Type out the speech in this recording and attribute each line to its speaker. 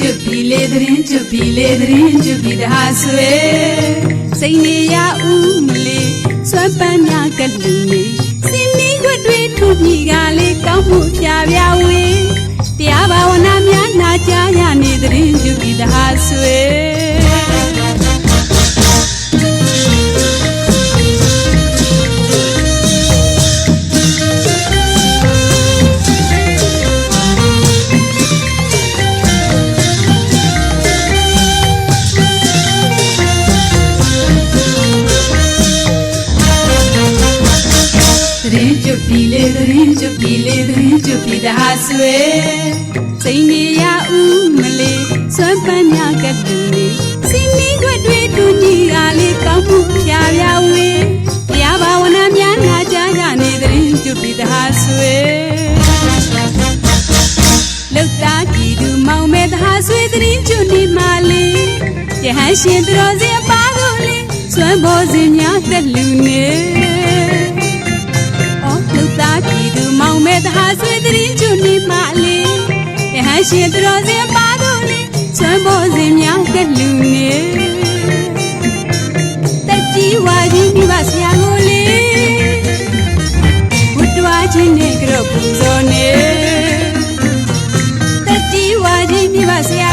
Speaker 1: လေသတင်းကျွတ်ပြီလေသတင်းကျွတ်ပြီတဟာဆွေစိတ်နေရဦးမလေးစွမ်းပန်းများကလူနေစင်နီခွတ်တွေထူပြီကလေးကောင်းမှုပြပြဝေတရားဘာဝနာများနာကြားရနေသတင်းကျွတ်ပြီတဟာဆွေ ကျွတ်ပြီလေသတင်းကျွတ်ပြီလေသတင်းကျွတ်ပြီတဟာဆွေစိတ်နေရဦးမလေးစွမ်းပန်းညာကတူလေးစင်နီခွက်တွေတူညီကလေးကောင်းမှုပြပြဝေတရားဘာဝနာများနာကြားရနေသတင်းကျွတ်ပြီတဟာဆွေလောက်သားကြည်သူမောင်မဲတဟာဆွေသတင်းကျွတ်နေမှလေးယဟန်ရှင်သူတော်စင်အပါတို့လေးစွမ်းဘောစင်များတက်လူနေ ရှင်တတော်စင်ပါတို့လေးစွမ်းပေါ်စင်မြောင်းတဲ့လူနေတတိဝါကြီးမိဘဆရာကိုလေးဝတ်တော်ချင်းနဲ့ကြောပူဇော်နေတတိဝါကြီးမိဘဆရာ